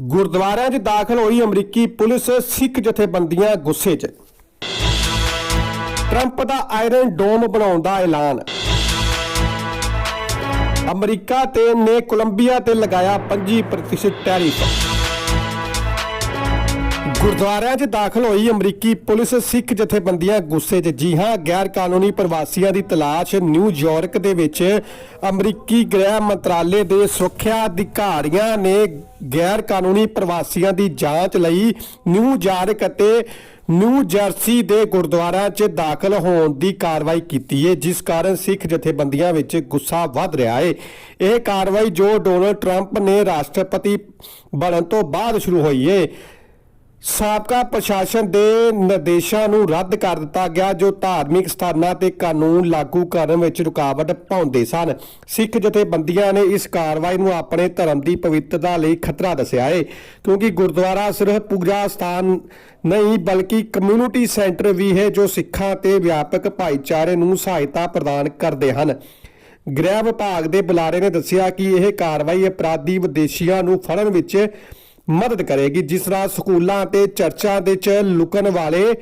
ਗੁਰਦੁਆਰਿਆਂ 'ਚ ਦਾਖਲ ਹੋਈ ਅਮਰੀਕੀ ਪੁਲਿਸ ਸਿੱਖ ਜਥੇਬੰਦੀਆਂ ਗੁੱਸੇ 'ਚ। ਟਰੰਪ ਦਾ ਆਇਰਨ ਡੋਮ ਬਣਾਉਣ ਦਾ ਐਲਾਨ। ਅਮਰੀਕਾ ਤੇ ਨੇ ਕੋਲੰਬੀਆ ਤੇ ਲਗਾਇਆ 25% ਟੈਰਿਫ। ਗੁਰਦੁਆਰਿਆਂ 'ਚ ਦਾਖਲ ਹੋਈ ਅਮਰੀਕੀ ਪੁਲਿਸ ਸਿੱਖ ਜਥੇਬੰਦੀਆਂ ਗੁੱਸੇ 'ਚ। ਜੀ ਹਾਂ, ਗੈਰ ਕਾਨੂੰਨੀ ਪ੍ਰਵਾਸੀਆਂ ਦੀ ਤਲਾਸ਼ ਨਿਊਯਾਰਕ ਦੇ ਵਿੱਚ ਅਮਰੀਕੀ ਗ੍ਰਹਿ ਮੰਤਰਾਲੇ ਦੇ ਸੁਰੱਖਿਆ ਅਧਿਕਾਰੀਆਂ ਨੇ ਗੈਰ ਕਾਨੂੰਨੀ ਪ੍ਰਵਾਸੀਆਂ ਦੀ ਜਾਂਚ ਲਈ ਨਿਊਯਾਰਕ ਅਤੇ ਨਿਊ ਜਰਸੀ ਦੇ ਗੁਰਦੁਆਰਿਆਂ 'ਚ ਦਾਖਲ ਹੋਣ ਦੀ ਕਾਰਵਾਈ ਕੀਤੀ ਹੈ ਜਿਸ ਕਾਰਨ ਸਿੱਖ ਜਥੇਬੰਦੀਆਂ ਵਿੱਚ ਗੁੱਸਾ ਵੱਧ ਰਿਹਾ ਹੈ ਇਹ ਕਾਰਵਾਈ ਜੋ ਡੋਨਲਡ ਟਰੰਪ ਨੇ ਰਾਸ਼ਟਰਪਤੀ ਬਣਨ ਤੋਂ ਬਾਅਦ ਸ਼ੁਰੂ ਹੋਈ ਹੈ ਸਾਬਕਾ ਪ੍ਰਸ਼ਾਸਨ ਦੇ ਨਿਰਦੇਸ਼ਾਂ ਨੂੰ ਰੱਦ ਕਰ ਦਿੱਤਾ ਗਿਆ, ਜੋ ਧਾਰਮਿਕ ਸਥਾਨਾਂ ਤੇ ਕਾਨੂੰਨ ਲਾਗੂ ਕਰਨ ਵਿੱਚ ਰੁਕਾਵਟ ਪਾਉਂਦੇ ਸਨ। ਸਿੱਖ ਜਥੇਬੰਦੀਆਂ ਨੇ ਇਸ ਕਾਰਵਾਈ ਨੂੰ ਆਪਣੇ ਧਰਮ ਦੀ ਪਵਿੱਤਰਤਾ ਲਈ ਖਤਰਾ ਦੱਸਿਆ ਹੈ ਕਿਉਂਕਿ ਗੁਰਦੁਆਰਾ ਸਿਰਫ ਪੂਜਾ ਸਥਾਨ ਨਹੀਂ, ਬਲਕਿ ਕਮਿਊਨਿਟੀ ਸੈਂਟਰ ਵੀ ਹੈ, ਜੋ ਸਿੱਖਾਂ ਤੇ ਵਿਆਪਕ ਭਾਈਚਾਰੇ ਨੂੰ ਸਹਾਇਤਾ ਪ੍ਰਦਾਨ ਕਰਦੇ ਹਨ। ਗ੍ਰਹਿ ਵਿਭਾਗ ਦੇ ਬੁਲਾਰੇ ਨੇ ਦੱਸਿਆ ਕਿ ਇਹ ਕਾਰਵਾਈ ਅਪਰਾਧੀ ਵਿਦੇਸ਼ੀਆਂ ਨੂੰ ਫੜਨ ਵਿੱਚ ਮਦਦ ਕਰੇਗੀ, ਜਿਸ ਤਰ੍ਹਾਂ ਸਕੂਲਾਂ ਅਤੇ ਚਰਚਾਂ ਦੇ ਚ ਲੁਕਣ ਵਾਲੇ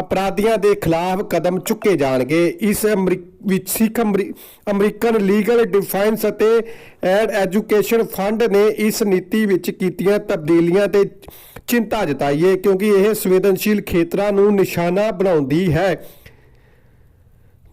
ਅਪਰਾਧੀਆਂ ਦੇ ਖਿਲਾਫ ਕਦਮ ਚੁੱਕੇ ਜਾਣਗੇ। ਇਸ ਅਮਰੀ- ਵਿੱਚ Sikh American- American legal defence ਅਤੇ ਐਡ ਐਜੂਕੇਸ਼ਨ ਫੰਡ ਨੇ ਇਸ ਨੀਤੀ ਵਿੱਚ ਕੀਤੀਆਂ ਤਬਦੀਲੀਆਂ ਤੇ ਚਿੰਤਾ ਜਤਾਈ ਹੈ ਕਿਉਂਕਿ ਇਹ ਸੰਵੇਦਨਸ਼ੀਲ ਖੇਤਰਾਂ ਨੂੰ ਨਿਸ਼ਾਨਾ ਬਣਾਉਂਦੀ ਹੈ।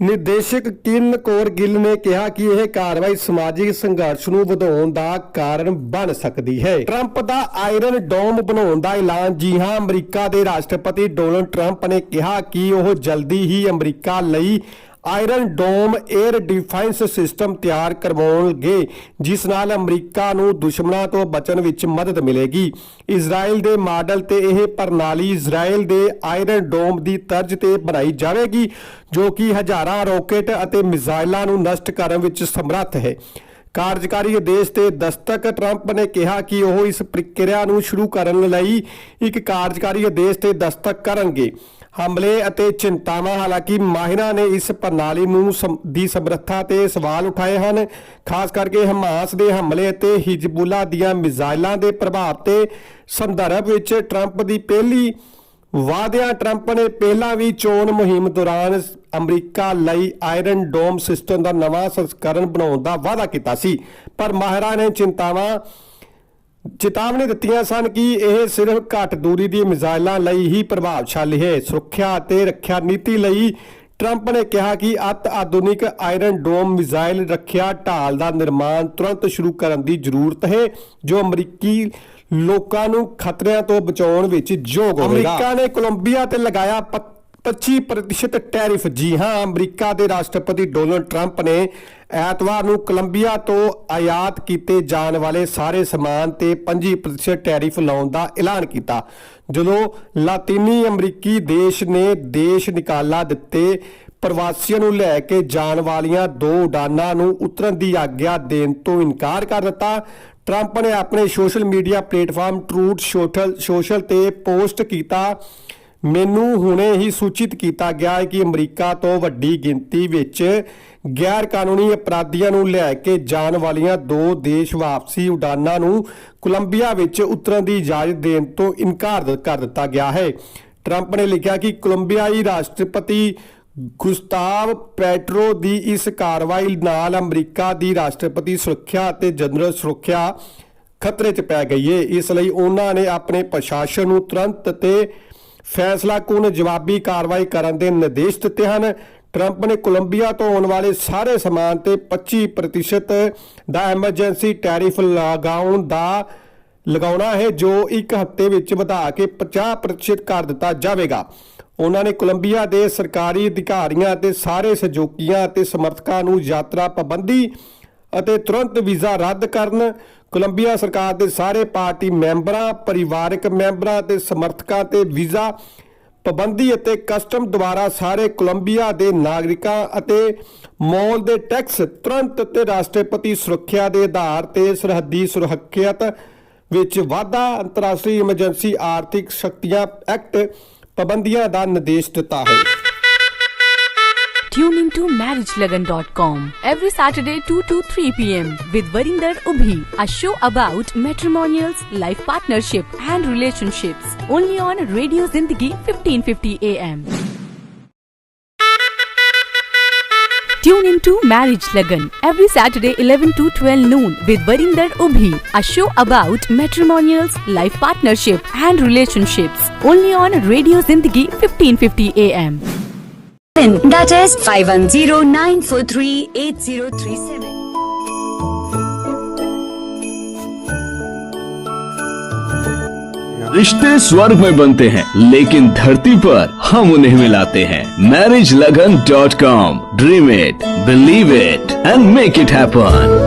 ਨਿਰਦੇਸ਼ਕ ਕਿਰਨ ਕੌਰ ਗਿੱਲ ਨੇ ਕਿਹਾ ਕਿ ਇਹ ਕਾਰਵਾਈ ਸਮਾਜਿਕ ਸੰਘਰਸ਼ ਨੂੰ ਵਧਾਉਣ ਦਾ ਕਾਰਨ ਬਣ ਸਕਦੀ ਹੈ। ਟਰੰਪ ਦਾ ਆਇਰਨ ਡੋਮ ਬਣਾਉਣ ਦਾ ਐਲਾਨ, ਜੀ ਹਾਂ, ਅਮਰੀਕਾ ਦੇ ਰਾਸ਼ਟਰਪਤੀ ਡੋਨਲਡ ਟਰੰਪ ਨੇ ਕਿਹਾ ਕਿ ਉਹ ਜਲਦੀ ਹੀ ਅਮਰੀਕਾ ਲਈ iron dome air defence system ਤਿਆਰ ਕਰਵਾਉਣਗੇ, ਜਿਸ ਨਾਲ ਅਮਰੀਕਾ ਨੂੰ ਦੁਸ਼ਮਣਾਂ ਤੋਂ ਬਚਣ ਵਿੱਚ ਮਦਦ ਮਿਲੇਗੀ। ਇਜ਼ਰਾਈਲ ਦੇ ਮਾਡਲ ਤੇ ਇਹ ਪ੍ਰਣਾਲੀ ਇਜ਼ਰਾਈਲ ਦੇ ਆਇਰਨ ਡੋਮ ਦੀ ਤਰਜ਼ ਤੇ ਬਣਾਈ ਜਾਵੇਗੀ, ਜੋ ਕਿ ਹਜ਼ਾਰਾਂ ਰਾਕੇਟ ਅਤੇ ਮਿਜ਼ਾਈਲਾਂ ਨੂੰ ਨਸ਼ਟ ਕਰਨ ਵਿੱਚ ਸਮਰੱਥ ਹੈ। ਕਾਰਜਕਾਰੀ ਆਦੇਸ਼ ਤੇ ਦਸਤਕ ਟਰੰਪ ਨੇ ਕਿਹਾ ਕਿ ਉਹ ਇਸ ਪ੍ਰਕਿਰਿਆ ਨੂੰ ਸ਼ੁਰੂ ਕਰਨ ਲਈ ਇੱਕ ਕਾਰਜਕਾਰੀ ਆਦੇਸ਼ ਤੇ ਦਸਤਕ ਕਰਨਗੇ। ਹਮਲੇ ਅਤੇ ਚਿੰਤਾਵਾਂ ਹਾਲਾਂਕਿ ਮਾਹਿਰਾਂ ਨੇ ਇਸ ਪ੍ਰਣਾਲੀ ਨੂੰ ਸਮ- ਦੀ ਸਮਰੱਥਾ ਤੇ ਸਵਾਲ ਉਠਾਏ ਹਨ। ਖਾਸ ਕਰਕੇ ਹਮਾਸ ਦੇ ਹਮਲੇ ਅਤੇ ਹਿਜਬੁੱਲਾ ਦੀਆਂ ਮਿਜ਼ਾਈਲਾਂ ਦੇ ਪ੍ਰਭਾਵ ਤੇ ਸੰਦਰਭ ਵਿੱਚ ਟਰੰਪ ਦੀ ਪਹਿਲੀ ਵਾਅਦਿਆਂ ਟਰੰਪ ਨੇ ਪਹਿਲਾਂ ਵੀ ਚੋਣ ਮੁਹਿੰਮ ਦੌਰਾਨ ਅਮਰੀਕਾ ਲਈ ਆਇਰਨ ਡੋਮ ਸਿਸਟਮ ਦਾ ਨਵਾਂ ਸੰਸਕਰਣ ਬਣਾਉਣ ਦਾ ਵਾਅਦਾ ਕੀਤਾ ਸੀ। ਪਰ ਮਾਹਿਰਾਂ ਨੇ ਚਿੰਤਾਵਾਂ ਚੇਤਾਵਨੀ ਦਿੱਤੀਆਂ ਸਨ ਕਿ ਇਹ ਸਿਰਫ ਘੱਟ ਦੂਰੀ ਦੀ ਮਿਜ਼ਾਈਲਾਂ ਲਈ ਹੀ ਪ੍ਰਭਾਵਸ਼ਾਲੀ ਹੈ। ਸੁਰੱਖਿਆ ਅਤੇ ਰੱਖਿਆ ਨੀਤੀ ਲਈ ਟਰੰਪ ਨੇ ਕਿਹਾ ਕਿ ਅਤ ਆਧੁਨਿਕ ਆਇਰਨ ਡੋਮ ਮਿਜ਼ਾਈਲ ਰੱਖਿਆ ਢਾਲ ਦਾ ਨਿਰਮਾਣ ਤੁਰੰਤ ਸ਼ੁਰੂ ਕਰਨ ਦੀ ਜ਼ਰੂਰਤ ਹੈ, ਜੋ ਅਮਰੀਕੀ ਲੋਕਾਂ ਨੂੰ ਖਤਰਿਆਂ ਤੋਂ ਬਚਾਉਣ ਵਿੱਚ ਯੋਗ ਹੋਵੇਗਾ। ਅਮਰੀਕਾ ਨੇ ਕੋਲੰਬੀਆ ਤੇ ਲਗਾਇਆ 25% ਟੈਰਿਫ ਜੀ ਹਾਂ। ਅਮਰੀਕਾ ਦੇ ਰਾਸ਼ਟਰਪਤੀ ਡੋਨਲਡ ਟਰੰਪ ਨੇ ਐਤਵਾਰ ਨੂੰ ਕੋਲੰਬੀਆ ਤੋਂ ਆਯਾਤ ਕੀਤੇ ਜਾਣ ਵਾਲੇ ਸਾਰੇ ਸਮਾਨ ਤੇ 25% ਟੈਰਿਫ ਲਾਉਣ ਦਾ ਐਲਾਨ ਕੀਤਾ। ਜਦੋਂ ਲਾਤੀਨੀ ਅਮਰੀਕੀ ਦੇਸ਼ ਨੇ ਦੇਸ਼ ਨਿਕਾਲਾ ਦਿੱਤੇ, ਪ੍ਰਵਾਸੀਆਂ ਨੂੰ ਲੈ ਕੇ ਜਾਣ ਵਾਲੀਆਂ ਦੋ ਉਡਾਨਾਂ ਨੂੰ ਉਤਰਨ ਦੀ ਆਗਿਆ ਦੇਣ ਤੋਂ ਇਨਕਾਰ ਕਰ ਦਿੱਤਾ। ਟਰੰਪ ਨੇ ਆਪਣੇ social media platform truth social social ਤੇ ਪੋਸਟ ਕੀਤਾ। ਮੈਨੂੰ ਹੁਣੇ ਹੀ ਸੂਚਿਤ ਕੀਤਾ ਗਿਆ ਹੈ ਕਿ ਅਮਰੀਕਾ ਤੋਂ ਵੱਡੀ ਗਿਣਤੀ ਵਿੱਚ ਗੈਰ ਕਾਨੂੰਨੀ ਅਪਰਾਧੀਆਂ ਨੂੰ ਲੈ ਕੇ ਜਾਣ ਵਾਲੀਆਂ ਦੋ ਦੇਸ਼ ਵਾਪਸੀ ਉਡਾਨਾਂ ਨੂੰ ਕੋਲੰਬੀਆ ਵਿੱਚ ਉਤਰਨ ਦੀ ਇਜਾਜ਼ਤ ਦੇਣ ਤੋਂ ਇਨਕਾਰ ਕਰ ਦਿੱਤਾ ਗਿਆ ਹੈ। ਟਰੰਪ ਨੇ ਲਿਖਿਆ ਕਿ ਕੋਲੰਬੀਆਈ ਰਾਸ਼ਟਰਪਤੀ ਗੁਸਤਾਵ ਪੈਟਰੋ ਦੀ ਇਸ ਕਾਰਵਾਈ ਨਾਲ ਅਮਰੀਕਾ ਦੀ ਰਾਸ਼ਟਰਪਤੀ ਸੁਰੱਖਿਆ ਅਤੇ ਜਨਰਲ ਸੁਰੱਖਿਆ ਖਤਰੇ 'ਚ ਪੈ ਗਈ ਹੈ ਇਸ ਲਈ ਉਹਨਾਂ ਨੇ ਆਪਣੇ ਪ੍ਰਸ਼ਾਸਨ ਨੂੰ ਤੁਰੰਤ ਤੇ ਫੈਸਲਾਕੁਨ ਜਵਾਬੀ ਕਾਰਵਾਈ ਕਰਨ ਦੇ ਨਿਰਦੇਸ਼ ਦਿੱਤੇ ਹਨ। ਟਰੰਪ ਨੇ ਕੋਲੰਬੀਆ ਤੋਂ ਆਉਣ ਵਾਲੇ ਸਾਰੇ ਸਮਾਨ ਤੇ 25% ਦਾ ਐਮਰਜੈਂਸੀ ਟੈਰਿਫ ਲਗਾਉਣ ਦਾ ਲਗਾਉਣਾ ਹੈ, ਜੋ ਇੱਕ ਹਫ਼ਤੇ ਵਿੱਚ ਵਧਾ ਕੇ 50% ਕਰ ਦਿੱਤਾ ਜਾਵੇਗਾ। ਉਹਨਾਂ ਨੇ ਕੋਲੰਬੀਆ ਦੇ ਸਰਕਾਰੀ ਅਧਿਕਾਰੀਆਂ ਅਤੇ ਸਾਰੇ ਸਹਿਯੋਗੀਆਂ ਅਤੇ ਸਮਰਥਕਾਂ ਨੂੰ ਯਾਤਰਾ ਪਾਬੰਦੀ ਅਤੇ ਤੁਰੰਤ ਵੀਜ਼ਾ ਰੱਦ ਕਰਨ, ਕੋਲੰਬੀਆ ਸਰਕਾਰ ਦੇ ਸਾਰੇ ਪਾਰਟੀ ਮੈਂਬਰਾਂ, ਪਰਿਵਾਰਕ ਮੈਂਬਰਾਂ ਅਤੇ ਸਮਰਥਕਾਂ ਤੇ ਵੀਜ਼ਾ ਪਾਬੰਦੀ ਅਤੇ ਕਸਟਮ ਦੁਆਰਾ ਸਾਰੇ ਕੋਲੰਬੀਆ ਦੇ ਨਾਗਰਿਕਾਂ ਅਤੇ ਮੌਲ ਦੇ ਟੈਕਸ ਤੁਰੰਤ ਤੇ ਰਾਸ਼ਟਰਪਤੀ ਸੁਰੱਖਿਆ ਦੇ ਆਧਾਰ ਤੇ ਸਰਹੱਦੀ ਸੁਰੱਖਿਅਤ ਵਿੱਚ ਵਾਧਾ ਅੰਤਰਰਾਸ਼ਟਰੀ ਐਮਰਜੈਂਸੀ ਆਰਥਿਕ ਸ਼ਕਤੀਆਂ ਐਕਟ ਪਾਬੰਦੀਆਂ ਦਾ ਨਿਰਦੇਸ਼ ਦਿੱਤਾ ਹੈ। Tune in to marriagelagan.com every Saturday 2 to 3 p.m. with Varinder Ubhi, a show about matrimonials, life partnership and relationships. Only on Radio Zindagi 1550 AM. Tune into Marriage Lagan every Saturday 11 to 12 noon with Varinder Ubhi, a show about matrimonials, life partnership and relationships. Only on Radio Zindagi 1550 AM. That is 510-943-8037. रिश्ते स्वर्ग में बनते हैं, लेकिन धरती पर हम उन्हें मिलाते हैं। Marriage Lagan dot com dream it believe it and make it happen